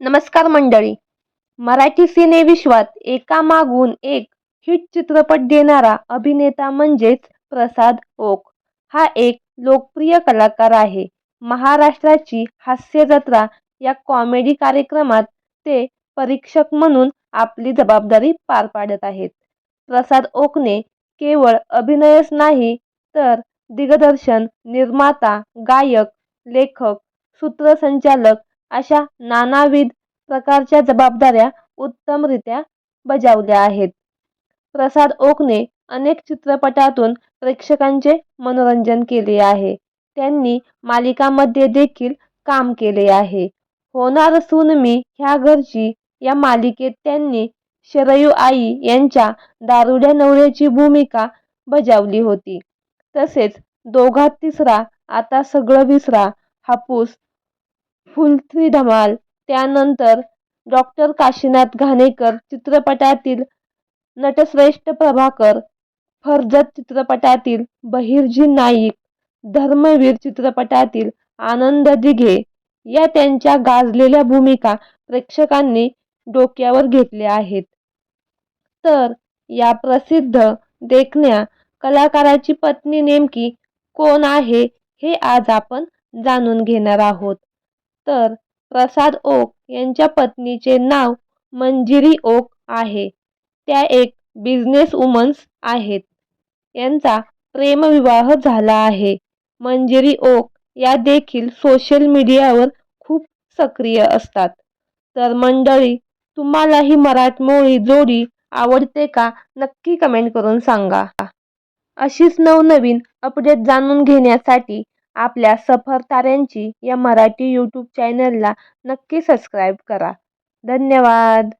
नमस्कार मंडळी. मराठी सिनेविश्वात एकामागून एक हिट चित्रपट देणारा अभिनेता म्हणजेच प्रसाद ओक. हा एक लोकप्रिय कलाकार आहे. महाराष्ट्राची हास्य जत्रा या कॉमेडी कार्यक्रमात ते परीक्षक म्हणून आपली जबाबदारी पार पाडत आहेत. प्रसाद ओकने केवळ अभिनयच नाही तर दिग्दर्शन निर्माता गायक लेखक सूत्रसंचालक अशा नानाविध प्रकारच्या जबाबदाऱ्या उत्तमरित्या बजावल्या आहेत. प्रसाद ओकने अनेक चित्रपटातून प्रेक्षकांचे मनोरंजन केले आहे. त्यांनी मालिकामध्ये देखील काम केले आहे. होणार सून मी ह्या घरची या मालिकेत त्यांनी शरयू आई यांच्या दारुड्या नवऱ्याची भूमिका बजावली होती. तसेच दोघात तिसरा आता सगळं विसरा हापूस फुल धमाल. त्यानंतर डॉक्टर काशीनाथ घाणेकर चित्रपटातील नटश्रेष्ठ प्रभाकर फर्जत चित्रपटातील बहिर्जी नाईक धर्मवीर चित्रपटातील आनंद दिघे या त्यांच्या गाजलेल्या भूमिका प्रेक्षकांनी डोक्यावर घेतल्या आहेत. तर या प्रसिद्ध देखण्या कलाकाराची पत्नी नेमकी कोण आहे हे आज आपण जाणून घेणार आहोत. तर प्रसाद ओक यांच्या पत्नीचे नाव मंजिरी ओक आहे. त्या एक बिझनेस वुमन्स आहेत. यांचा प्रेमविवाह झाला आहे. मंजिरी ओक या देखील सोशल मीडियावर खूप सक्रिय असतात. तर मंडळी तुम्हाला ही मराठमोळी जोडी आवडते का? नक्की कमेंट करून सांगा. अशीच नवनवीन अपडेट जाणून घेण्यासाठी आपल्या सफरताऱ्यांची या मराठी यूट्यूब चॅनलला नक्की सबस्क्राईब करा. धन्यवाद.